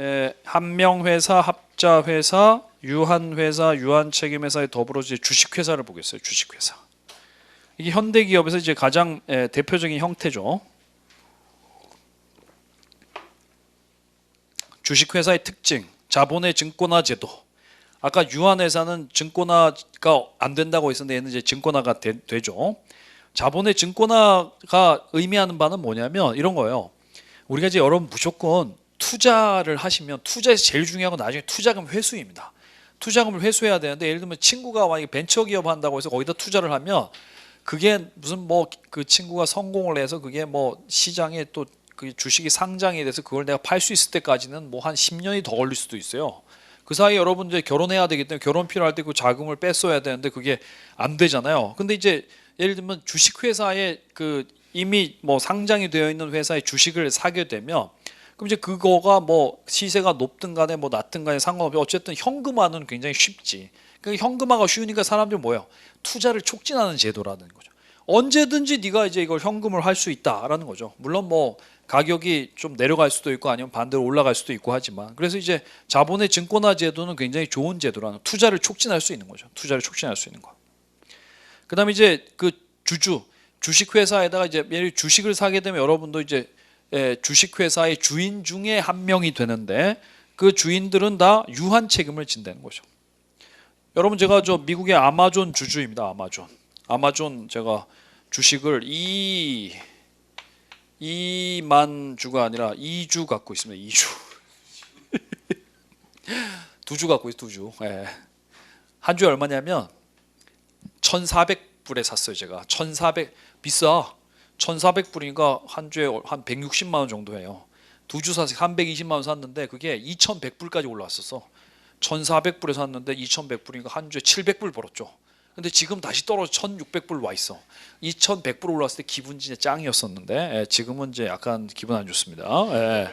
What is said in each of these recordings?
에, 한명회사, 합자회사, 유한회사, 유한책임회사에 더불어 이제 주식회사를 보겠어요. 주식회사. 이게 현대기업에서 이제 가장 에, 대표적인 형태죠. 주식회사의 특징, 자본의 증권화 제도. 아까 유한회사는 증권화가 안 된다고 했었는데 얘는 이제 증권화가 되, 되죠. 자본의 증권화가 의미하는 바는 뭐냐면 이런 거예요. 우리가 이제 여러분 무조건 투자를 하시면 투자에서 제일 중요한 건 나중에 투자금 회수입니다. 투자금을 회수해야 되는데 예를 들면 친구가 만약에 벤처기업 한다고 해서 거기다 투자를 하면 그게 무슨 뭐 그 친구가 성공을 해서 그게 뭐 시장에 또 그 주식이 상장이 돼서 그걸 내가 팔 수 있을 때까지는 뭐 한 10년이 더 걸릴 수도 있어요. 그 사이에 여러분 이제 결혼해야 되기 때문에 결혼 필요할 때 그 자금을 뺐어야 되는데 그게 안 되잖아요. 근데 이제 예를 들면 주식 회사에 그 이미 뭐 상장이 되어 있는 회사의 주식을 사게 되면 그럼 이제 그거가 뭐 시세가 높든 간에 뭐 낮든 간에 상관없이 어쨌든 현금화는 굉장히 쉽지. 그 현금화가 쉬우니까 사람들이 뭐예요? 투자를 촉진하는 제도라는 거죠. 언제든지 네가 이제 이걸 현금을 할 수 있다라는 거죠. 물론 뭐 가격이 좀 내려갈 수도 있고 아니면 반대로 올라갈 수도 있고 하지만 그래서 이제 자본의 증권화 제도는 굉장히 좋은 제도라는 투자를 촉진할 수 있는 거죠. 투자를 촉진할 수 있는 거. 그다음에 이제 그 주주 주식 회사에다가 이제 예를 주식을 사게 되면 여러분도 이제 예, 주식 회사의 주인 중에 한 명이 되는데 그 주인들은 다 유한 책임을 진다는 거죠. 여러분 제가 저 미국의 아마존 주주입니다. 아마존. 아마존 제가 주식을 2 2만 주가 아니라 2주 갖고 있습니다. 2주. 두 주 갖고 있어요. 두 주. 예. 한 주에 얼마냐면 1,400불에 샀어요, 제가. 1,400 비싸. 1,400불이니까 한 주에 한 160만 원 정도 해요. 두 주 사서 320만 원 샀는데 그게 2,100불까지 올라왔었어. 1,400불에 샀는데 2,100불이니까 한 주에 700불 벌었죠. 근데 지금 다시 떨어져 1,600불 와 있어. 2,100불 올랐을 때 기분 진짜 짱이었었는데 예, 지금은 이제 약간 기분 안 좋습니다. 예.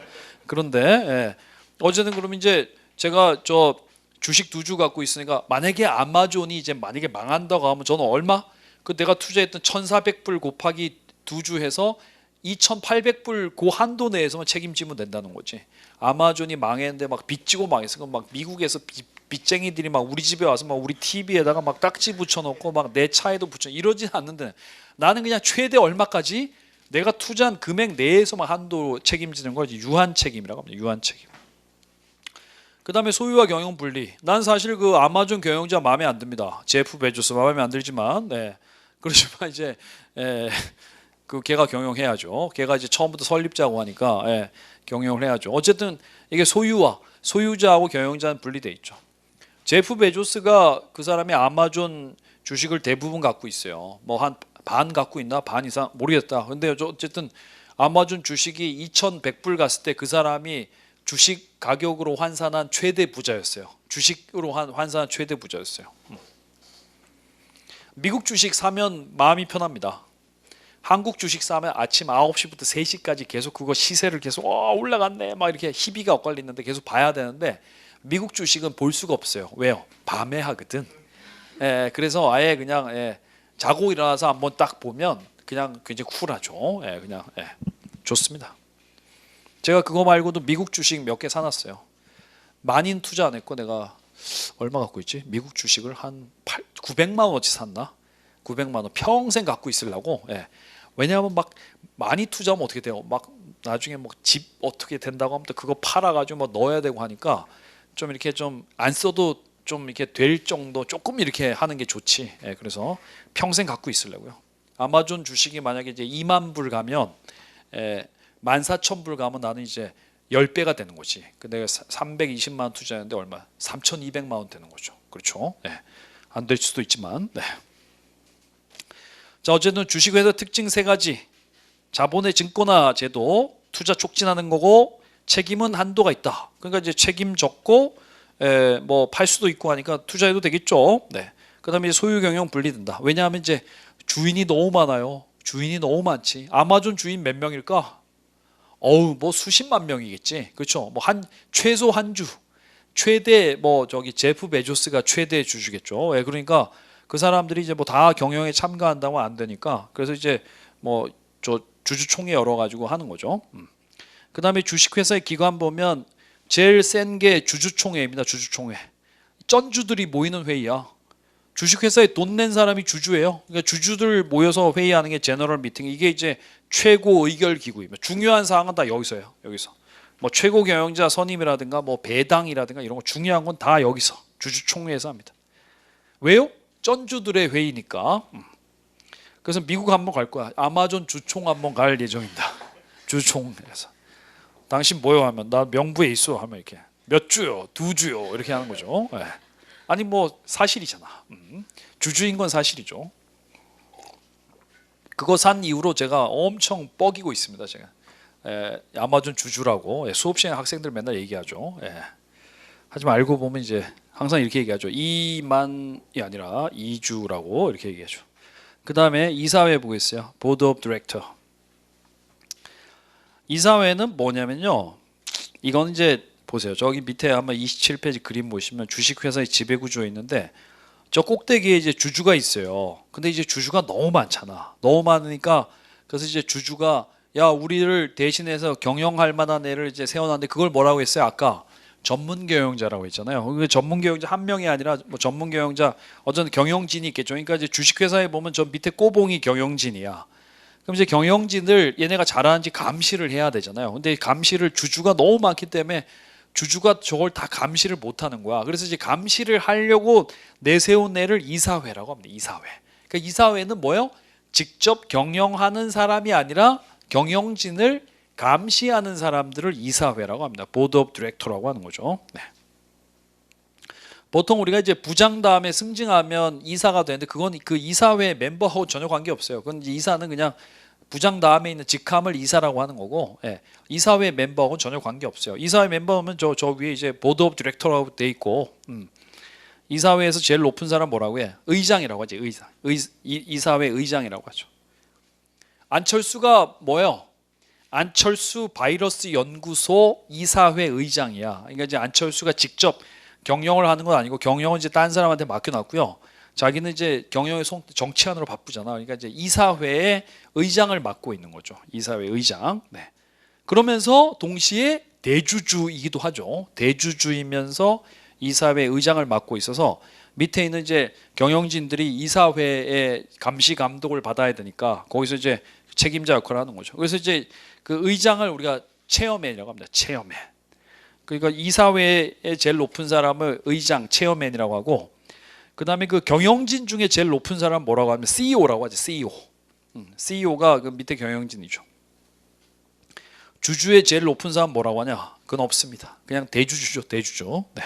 그런데 예. 어제는 그럼 이제 제가 저 주식 두 주 갖고 있으니까 만약에 아마존이 이제 만약에 망한다고 하면 저는 얼마? 그 내가 투자했던 1,400불 곱하기 두 주 해서 2,800불 그 한도 내에서만 책임지면 된다는 거지. 아마존이 망했는데 막 빚지고 망했어. 그럼 막 미국에서 빚, 빚쟁이들이 막 우리 집에 와서 막 우리 TV에다가 막 딱지 붙여놓고 막 내 차에도 붙여 이러진 않는데 나는 그냥 최대 얼마까지 내가 투자한 금액 내에서만 한도 책임지는 걸 유한 책임이라고 합니다. 유한 책임. 그 다음에 소유와 경영 분리. 난 사실 그 아마존 경영자 마음에 안 듭니다. 제프 베조스 마음에 안 들지만, 네. 그렇지만 이제 에, 그 걔가 경영해야죠. 걔가 이제 처음부터 설립자고 하니까 예, 경영을 해야죠. 어쨌든 이게 소유와 소유자하고 경영자는 분리돼 있죠. 제프 베조스가 그 사람이 아마존 주식을 대부분 갖고 있어요. 뭐 한 반 갖고 있나 반 이상 모르겠다. 근데 어쨌든 아마존 주식이 2,100불 갔을 때 그 사람이 주식 가격으로 환산한 최대 부자였어요. 주식으로 한 환산한 최대 부자였어요. 음. 미국 주식 사면 마음이 편합니다. 한국 주식 사면 아침 9시부터 3시까지 계속 그거 시세를 계속 와 올라갔네 막 이렇게 희비가 엇갈리는데 계속 봐야 되는데 미국 주식은 볼 수가 없어요. 왜요? 밤에 하거든. 예, 그래서 아예 그냥 예, 자고 일어나서 한번 딱 보면 그냥 굉장히 쿨하죠. 예, 그냥 예, 좋습니다. 제가 그거 말고도 미국 주식 몇 개 사놨어요. 만인 투자 안 했고 내가 얼마 갖고 있지? 미국 주식을 한 8, 900만 원어치 샀나? 900만 원 평생 갖고 있으려고. 예. 왜냐하면 막 많이 투자하면 어떻게 돼요? 막 나중에 뭐 집 어떻게 된다고 하면 또 그거 팔아가지고 뭐 넣어야 되고 하니까 좀 이렇게 좀 안 써도 좀 이렇게 될 정도 조금 이렇게 하는 게 좋지. 예, 그래서 평생 갖고 있으려고요. 아마존 주식이 만약에 이제 2만 불 가면 예, 14,000불 가면 나는 이제 10배가 되는 거지. 그 내가 320만 원 투자했는데 얼마? 3,200만 원 되는 거죠. 그렇죠? 예. 안 될 수도 있지만. 네. 자, 어쨌든 주식회사 특징 세 가지. 자본의 증권화 제도, 투자 촉진하는 거고 책임은 한도가 있다. 그러니까 이제 책임 졌고 에, 뭐팔 수도 있고 하니까 투자해도 되겠죠. 네. 그 다음에 이제 소유 경영 분리된다. 왜냐하면 이제 주인이 너무 많아요. 주인이 너무 많지. 아마존 주인 몇 명일까? 어우, 뭐 수십만 명이겠지. 그렇죠? 뭐 한 최소 한 주. 최대 뭐 저기 제프 베조스가 최대 주주겠죠. 예, 그러니까 그 사람들이 이제 뭐 다 경영에 참가한다고 안 되니까 그래서 이제 뭐 저 주주총회 열어 가지고 하는 거죠. 음. 그 다음에 주식회사의 기관 보면 제일 센 게 주주총회입니다. 주주총회. 쩐주들이 모이는 회의야. 주식회사에 돈 낸 사람이 주주예요. 그러니까 주주들 모여서 회의하는 게 제너럴 미팅. 이게 이제 최고 의결 기구입니다. 중요한 사항은 다 여기서요. 여기서. 뭐 최고 경영자 선임이라든가 뭐 배당이라든가 이런 거 중요한 건 다 여기서 주주총회에서 합니다. 왜요? 쩐주들의 회의니까. 음. 그래서 미국 한번 갈 거야. 아마존 주총 한번 갈 예정입니다. 주총에서. 당신 뭐요 하면 나 명부에 있어 하면 이렇게 몇 주요, 두 주요 이렇게 하는 거죠. 예. 아니 뭐 사실이잖아. 음. 주주인 건 사실이죠. 그거 산 이후로 제가 엄청 뻐기고 있습니다. 제가 에, 아마존 주주라고 예, 수업 시간 학생들 맨날 얘기하죠. 예. 하지만 알고 보면 이제 항상 이렇게 얘기하죠. 이만이 아니라 이주라고 이렇게 얘기하죠. 그 다음에 이사회 보겠어요. 보드 오브 디렉터. 이사회는 뭐냐면요. 이건 이제 보세요. 저기 밑에 한번 27페이지 그림 보시면 주식회사의 지배구조 있는데 저 꼭대기에 이제 주주가 있어요. 근데 이제 주주가 너무 많잖아. 너무 많으니까 그래서 이제 주주가 야 우리를 대신해서 경영할 만한 애를 이제 세워놨는데 그걸 뭐라고 했어요? 아까 전문 경영자라고 했잖아요. 그 전문 경영자 한 명이 아니라 뭐 전문 경영자 어떤 경영진이 있겠죠. 그러니까 이제 주식회사에 보면 저 밑에 꼬봉이 경영진이야. 그럼 이제 경영진을 얘네가 잘하는지 감시를 해야 되잖아요. 근데 감시를 주주가 너무 많기 때문에 주주가 저걸 다 감시를 못 하는 거야. 그래서 이제 감시를 하려고 내세운 애를 이사회라고 합니다. 이사회. 그러니까 이사회는 뭐예요? 직접 경영하는 사람이 아니라 경영진을 감시하는 사람들을 이사회라고 합니다. 보드 오브 디렉터라고 하는 거죠. 네. 보통 우리가 이제 부장 다음에 승진하면 이사가 되는데 그건 그 이사회 멤버하고 전혀 관계 없어요. 그건 이사는 그냥 부장 다음에 있는 직함을 이사라고 하는 거고 예. 이사회 멤버하고는 전혀 관계 없어요. 이사회 멤버면 저 저 위에 이제 보드 오브 디렉터라고 돼 있고 음. 이사회에서 제일 높은 사람 뭐라고 해? 의장이라고 하지. 의장. 의, 이, 이사회 의장이라고 하죠. 안철수가 뭐예요? 안철수 바이러스 연구소 이사회 의장이야. 그러니까 이제 안철수가 직접 경영을 하는 건 아니고 경영은 이제 딴 사람한테 맡겨놨고요. 자기는 이제 경영의 송, 정치안으로 바쁘잖아. 그러니까 이제 이사회의 의장을 맡고 있는 거죠. 이사회 의장. 네. 그러면서 동시에 대주주이기도 하죠. 대주주이면서 이사회 의장을 맡고 있어서 밑에 있는 이제 경영진들이 이사회의 감시 감독을 받아야 되니까 거기서 이제 책임자 역할을 하는 거죠. 그래서 이제 그 의장을 우리가 체어맨이라고 합니다. 체어맨. 그러니까 이사회의 제일 높은 사람을 의장, 체어맨이라고 하고 그 다음에 그 경영진 중에 제일 높은 사람 뭐라고 하면 CEO라고 하죠. CEO. 음, CEO가 그 밑에 경영진이죠. 주주의 제일 높은 사람 뭐라고 하냐? 그건 없습니다. 그냥 대주주죠. 대주죠. 네.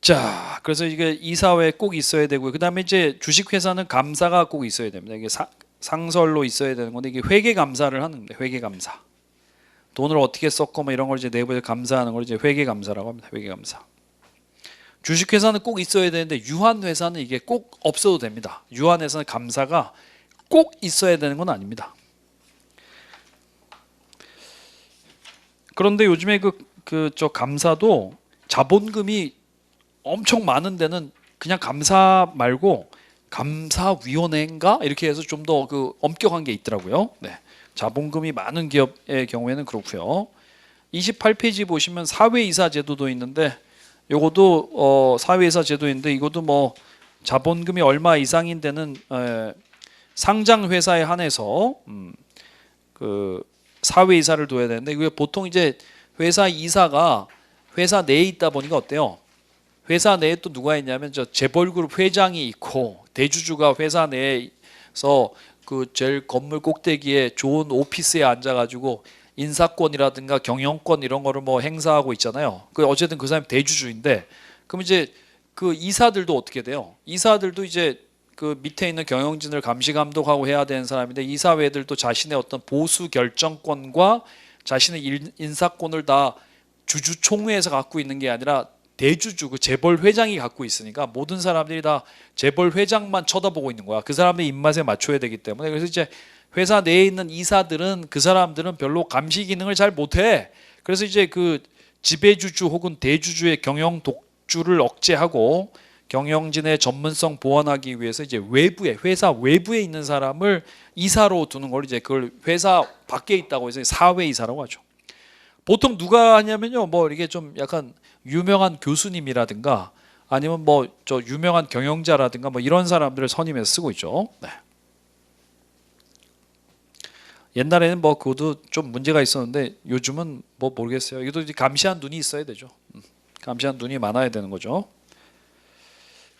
자, 그래서 이게 이사회 꼭 있어야 되고요. 그 다음에 이제 주식회사는 감사가 꼭 있어야 됩니다. 이게 사, 상설로 있어야 되는 건데 이게 회계 감사를 하는데 회계 감사. 돈을 어떻게 썼고 뭐 이런 걸 이제 내부에 감사하는 걸 이제 회계 감사라고 합니다. 회계 감사. 주식 회사는 꼭 있어야 되는데 유한 회사는 이게 꼭 없어도 됩니다. 유한 회사는 감사가 꼭 있어야 되는 건 아닙니다. 그런데 요즘에 그 그 저 감사도 자본금이 엄청 많은 데는 그냥 감사 말고 감사위원회인가 이렇게 해서 좀 더 그 엄격한 게 있더라고요. 네. 자본금이 많은 기업의 경우에는 그렇고요. 28페이지 보시면 사회이사 제도도 있는데 요것도 어 사회이사 제도인데 이것도 뭐 자본금이 얼마 이상인 데는 에, 상장 회사에 한해서 음, 그 사회이사를 둬야 되는데 이게 보통 이제 회사 이사가 회사 내에 있다 보니까 어때요? 회사 내에 또 누가 있냐면 저 재벌그룹 회장이 있고 대주주가 회사 내에서 그 제일 건물 꼭대기에 좋은 오피스에 앉아가지고 인사권이라든가 경영권 이런 거를 뭐 행사하고 있잖아요. 그 어쨌든 그 사람이 대주주인데 그럼 이제 그 이사들도 어떻게 돼요? 이사들도 이제 그 밑에 있는 경영진을 감시 감독하고 해야 되는 사람인데 이사회들도 자신의 어떤 보수 결정권과 자신의 일- 인사권을 다 주주총회에서 갖고 있는 게 아니라 대주주 그 재벌 회장이 갖고 있으니까 모든 사람들이 다 재벌 회장만 쳐다보고 있는 거야. 그 사람의 입맛에 맞춰야 되기 때문에 그래서 이제 회사 내에 있는 이사들은 그 사람들은 별로 감시 기능을 잘 못해. 그래서 이제 그 지배주주 혹은 대주주의 경영 독주를 억제하고 경영진의 전문성 보완하기 위해서 이제 외부에 회사 외부에 있는 사람을 이사로 두는 걸 이제 그걸 회사 밖에 있다고 해서 사회 이사라고 하죠. 보통 누가 하냐면요. 뭐 이게 좀 약간 유명한 교수님이라든가 아니면 뭐 저 유명한 경영자라든가 뭐 이런 사람들을 선임해서 쓰고 있죠. 네. 옛날에는 뭐 그것도 좀 문제가 있었는데 요즘은 뭐 모르겠어요. 이것도 감시한 눈이 있어야 되죠. 음, 감시한 눈이 많아야 되는 거죠.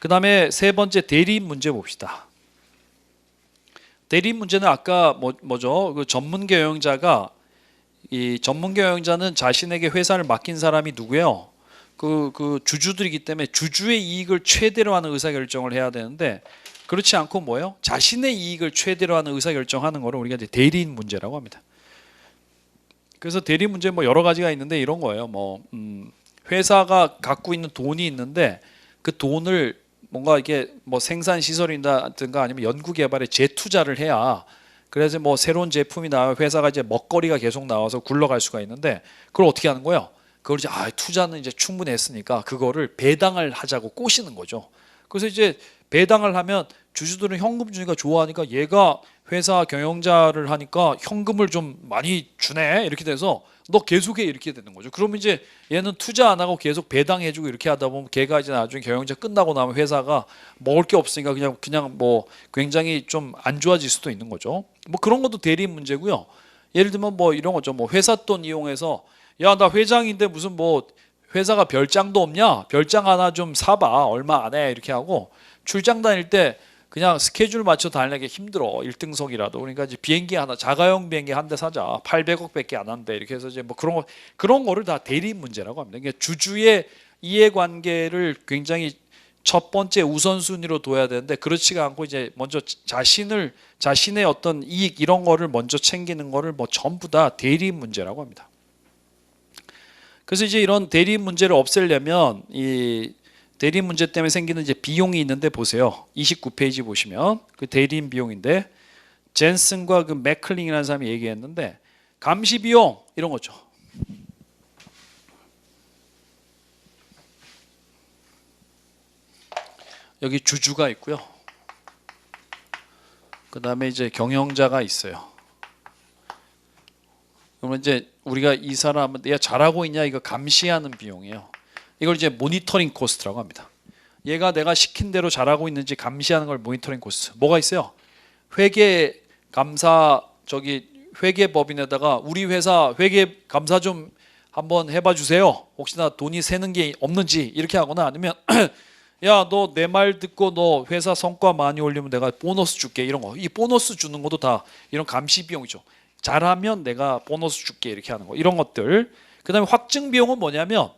그 다음에 세 번째 대리인 문제 봅시다. 대리인 문제는 아까 뭐 뭐죠? 그 전문 경영자가 이 전문 경영자는 자신에게 회사를 맡긴 사람이 누구예요? 그, 그 주주들이기 때문에 주주의 이익을 최대로 하는 의사결정을 해야 되는데 그렇지 않고 뭐예요? 자신의 이익을 최대로 하는 의사결정하는 거를 우리가 이제 대리인 문제라고 합니다. 그래서 대리인 문제 뭐 여러 가지가 있는데 이런 거예요. 뭐 음, 회사가 갖고 있는 돈이 있는데 그 돈을 뭔가 이게 뭐 생산 시설이라든가 아니면 연구 개발에 재투자를 해야 그래서 뭐 새로운 제품이 나와 회사가 이제 먹거리가 계속 나와서 굴러갈 수가 있는데 그걸 어떻게 하는 거예요? 그걸 이제 아 투자는 이제 충분히 했으니까 그거를 배당을 하자고 꼬시는 거죠. 그래서 이제 배당을 하면 주주들은 현금 주니까 좋아하니까 얘가 회사 경영자를 하니까 현금을 좀 많이 주네 이렇게 돼서 너 계속해 이렇게 되는 거죠. 그러면 이제 얘는 투자 안 하고 계속 배당해주고 이렇게 하다 보면 걔가 이제 나중에 경영자 끝나고 나면 회사가 먹을 게 없으니까 그냥 그냥 뭐 굉장히 좀 안 좋아질 수도 있는 거죠. 뭐 그런 것도 대리 문제고요. 예를 들면 뭐 이런 거죠. 뭐 회사 돈 이용해서 야 나 회장인데 무슨 뭐 회사가 별장도 없냐? 별장 하나 좀 사봐. 얼마 안 해. 이렇게 하고 출장 다닐 때 그냥 스케줄 맞춰 다니기 힘들어. 1등석이라도. 그러니까 이제 비행기 하나 자가용 비행기 한 대 사자. 800억밖에 안 한대. 이렇게 해서 이제 뭐 그런 거 그런 거를 다 대리 문제라고 합니다. 그러니까 주주의 이해관계를 굉장히 첫 번째 우선순위로 둬야 되는데 그렇지가 않고 이제 먼저 자신을 자신의 어떤 이익 이런 거를 먼저 챙기는 거를 뭐 전부 다 대리 문제라고 합니다. 그래서 이제 이런 대리 문제를 없애려면 이 대리 문제 때문에 생기는 이제 비용이 있는데 보세요. 29페이지 보시면 그 대리인 비용인데 젠슨과 그 맥클링이라는 사람이 얘기했는데 감시 비용 이런 거죠. 여기 주주가 있고요. 그 다음에 이제 경영자가 있어요. 그러면 이제 우리가 이 사람은 내가 잘하고 있냐 이거 감시하는 비용이에요. 이걸 이제 모니터링 코스트라고 합니다. 얘가 내가 시킨 대로 잘하고 있는지 감시하는 걸 모니터링 코스트. 뭐가 있어요? 회계 감사 저기 회계법인에다가 우리 회사 회계 감사 좀 한번 해봐 주세요. 혹시나 돈이 새는 게 없는지 이렇게 하거나 아니면 야 너 내 말 듣고 너 회사 성과 많이 올리면 내가 보너스 줄게 이런 거. 이 보너스 주는 것도 다 이런 감시 비용이죠. 잘하면 내가 보너스 줄게 이렇게 하는 거 이런 것들 그다음에 확증 비용은 뭐냐면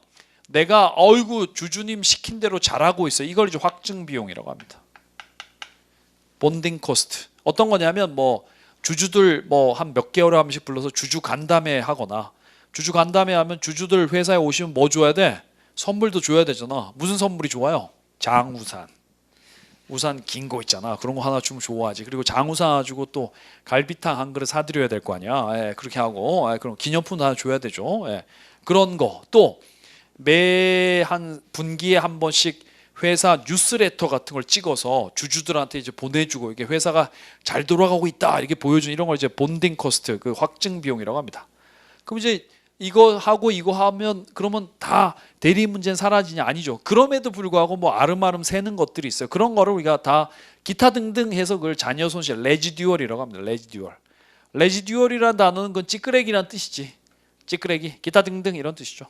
내가 어이구 주주님 시킨 대로 잘하고 있어. 이걸 이제 확증 비용이라고 합니다. 본딩 코스트. 어떤 거냐면 뭐 주주들 뭐 한 몇 개월에 한 번씩 불러서 주주 간담회 하거나 주주 간담회 하면 주주들 회사에 오시면 뭐 줘야 돼? 선물도 줘야 되잖아. 무슨 선물이 좋아요? 장우산. 우산 긴 거 있잖아. 그런 거 하나 주면 좋아하지. 그리고 장우산 주고 또 갈비탕 한 그릇 사드려야 될 거 아니야. 예, 그렇게 하고. 예, 그럼 기념품 하나 줘야 되죠. 예, 그런 거. 또 매 한 분기에 한 번씩 회사 뉴스레터 같은 걸 찍어서 주주들한테 이제 보내주고 이게 회사가 잘 돌아가고 있다 이렇게 보여주는 이런 걸 이제 본딩 코스트 그 확증 비용이라고 합니다. 그럼 이제 이거 하고 이거 하면 그러면 다 대리 문제는 사라지냐 아니죠. 그럼에도 불구하고 뭐 아름아름 새는 것들이 있어요. 그런 거를 우리가 다 기타 등등 해서 그걸 자녀 손실 레지듀얼이라고 합니다. 레지듀얼. 레지듀얼이라는 단어는 그건 찌끄레기란 뜻이지. 찌끄레기, 기타 등등 이런 뜻이죠.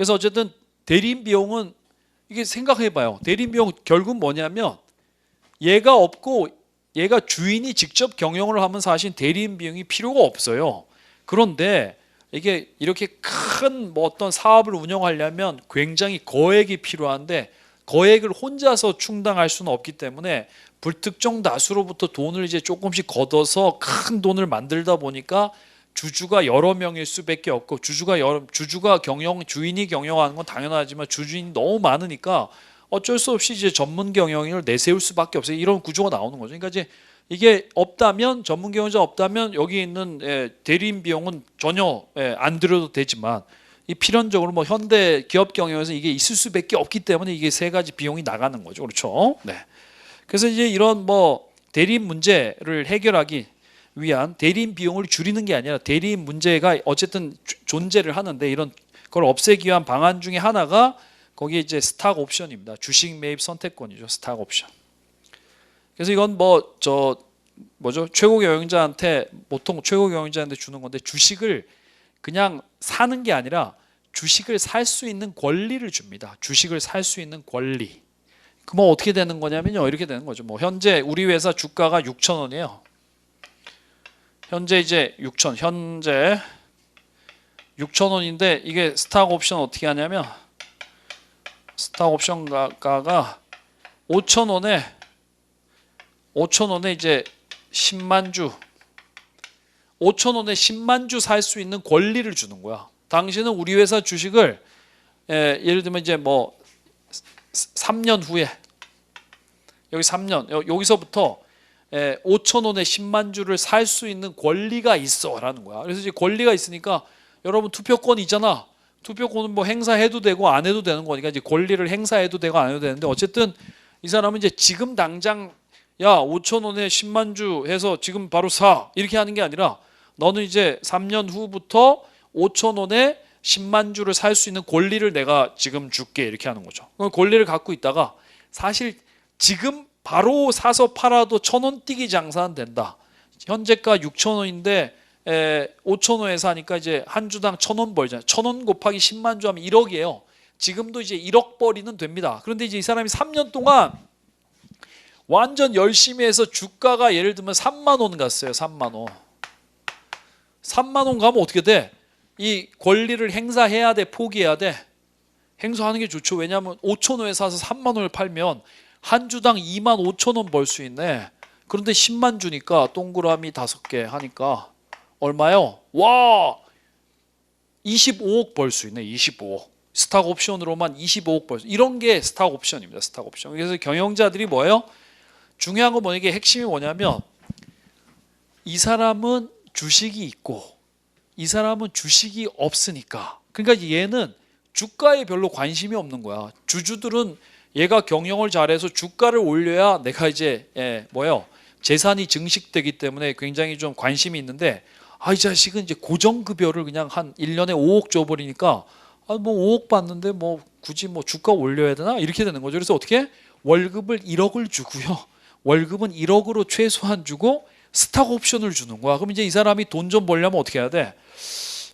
그래서 어쨌든 대리인 비용은 이게 생각해 봐요. 대리인 비용 결국 뭐냐면 얘가 없고 얘가 주인이 직접 경영을 하면 사실 대리인 비용이 필요가 없어요. 그런데 이게 이렇게 큰 뭐 어떤 사업을 운영하려면 굉장히 거액이 필요한데 거액을 혼자서 충당할 수는 없기 때문에 불특정 다수로부터 돈을 이제 조금씩 걷어서 큰 돈을 만들다 보니까 주주가 여러 명일 수밖에 없고 주주가 여러 주주가 경영 주인이 경영하는 건 당연하지만 주주인이 너무 많으니까 어쩔 수 없이 이제 전문 경영을 내세울 수밖에 없어요. 이런 구조가 나오는 거죠. 그러니까 이제 이게 없다면 전문 경영자 없다면 여기 있는 예, 대리인 비용은 전혀 예, 안 들여도 되지만 이 필연적으로 뭐 현대 기업 경영에서 이게 있을 수밖에 없기 때문에 이게 세 가지 비용이 나가는 거죠. 그렇죠? 네. 그래서 이제 이런 뭐 대리인 문제를 해결하기 위한 대리인 비용을 줄이는 게 아니라 대리인 문제가 어쨌든 조- 존재를 하는데 이런 걸 없애기 위한 방안 중에 하나가 거기에 이제 스탁 옵션입니다. 주식 매입 선택권이죠. 스탁 옵션. 그래서 이건 뭐 저 뭐죠? 최고 경영자한테 보통 최고 경영자한테 주는 건데 주식을 그냥 사는 게 아니라 주식을 살 수 있는 권리를 줍니다. 주식을 살 수 있는 권리. 그뭐 어떻게 되는 거냐면요. 이렇게 되는 거죠. 뭐 현재 우리 회사 주가가 6천 원이에요. 현재 이제 6천 현재 6천 원인데 이게 스탁 옵션 어떻게 하냐면 스탁 옵션 가가 5천 원에 5천 원에 이제 10만 주 5천 원에 10만 주 살 수 있는 권리를 주는 거야. 당신은 우리 회사 주식을 에, 예를 들면 이제 뭐 3년 후에 여기 3년 여- 여기서부터 에, 5천 원에 10만 주를 살 수 있는 권리가 있어라는 거야. 그래서 이제 권리가 있으니까 여러분 투표권이 있잖아. 투표권은 뭐 행사해도 되고 안 해도 되는 거니까 이제 권리를 행사해도 되고 안 해도 되는데 어쨌든 이 사람은 이제 지금 당장 야 5천 원에 10만 주 해서 지금 바로 사 이렇게 하는 게 아니라 너는 이제 3년 후부터 5천 원에 10만 주를 살 수 있는 권리를 내가 지금 줄게 이렇게 하는 거죠. 권리를 갖고 있다가 사실 지금 바로 사서 팔아도 천 원 뛰기 장사는 된다. 현재가 6천 원인데 5천 원에 사니까 이제 한 주당 천 원 벌잖아요. 천 원 곱하기 10만 주 하면 1억이에요. 지금도 이제 1억 벌이는 됩니다. 그런데 이제 이 사람이 3년 동안 완전 열심히 해서 주가가 예를 들면 3만 원 갔어요. 3만 원. 3만 원 가면 어떻게 돼? 이 권리를 행사해야 돼, 포기해야 돼. 행사하는 게 좋죠. 왜냐하면 5천 원에 사서 3만 원을 팔면 한 주당 2만 5천 원 벌 수 있네. 그런데 10만 주니까 동그라미 다섯 개 하니까 얼마요? 와, 25억 벌 수 있네. 25억. 스탁 옵션으로만 25억 벌 수. 이런 게 스탁 옵션입니다. 스탁 옵션. 그래서 경영자들이 뭐예요? 중요한 건 뭐냐? 이게 핵심이 뭐냐면 이 사람은 주식이 있고 이 사람은 주식이 없으니까. 그러니까 얘는 주가에 별로 관심이 없는 거야. 주주들은 얘가 경영을 잘해서 주가를 올려야 내가 이제 예, 뭐요? 재산이 증식되기 때문에 굉장히 좀 관심이 있는데 아 이 자식은 이제 고정급여를 그냥 한 1년에 5억 줘버리니까 아 뭐 5억 받는데 뭐 굳이 뭐 주가 올려야 되나 이렇게 되는 거죠. 그래서 어떻게 월급을 1억을 주고요. 월급은 1억으로 최소한 주고 스탁 옵션을 주는 거야. 그럼 이제 이 사람이 돈 좀 벌려면 어떻게 해야 돼?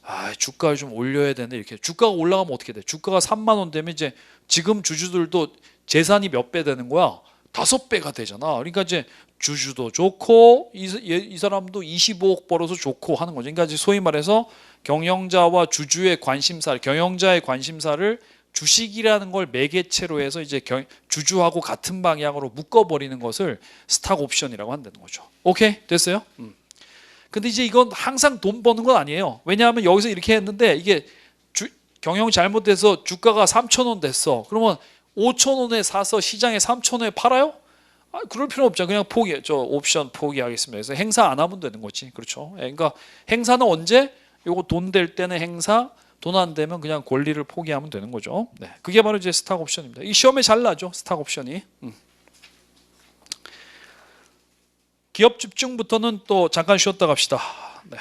아, 주가를 좀 올려야 되는데 이렇게 주가가 올라가면 어떻게 돼? 주가가 3만 원 되면 이제 지금 주주들도 재산이 몇 배 되는 거야? 다섯 배가 되잖아. 그러니까 이제 주주도 좋고 이, 얘- 이 사람도 25억 벌어서 좋고 하는 거죠. 그러니까 이제 소위 말해서 경영자와 주주의 관심사를 경영자의 관심사를 주식이라는 걸 매개체로 해서 이제 경- 주주하고 같은 방향으로 묶어버리는 것을 스탁 옵션이라고 한다는 거죠. 오케이 됐어요? 음. 근데 이제 이건 항상 돈 버는 건 아니에요. 왜냐하면 여기서 이렇게 했는데 이게 주, 경영 잘못돼서 주가가 3천 원 됐어. 그러면 5천 원에 사서 시장에 3천 원에 팔아요? 아, 그럴 필요 없죠. 그냥 포기, 저 옵션 포기하겠습니다. 그래서 행사 안 하면 되는 거지, 그렇죠? 예, 그러니까 행사는 언제? 요거 돈 될 때는 행사, 돈 안 되면 그냥 권리를 포기하면 되는 거죠. 네, 그게 바로 이제 스탁 옵션입니다. 이 시험에 잘 나죠, 스탁 옵션이. 음. 기업 집중부터는 또 잠깐 쉬었다 갑시다. 네.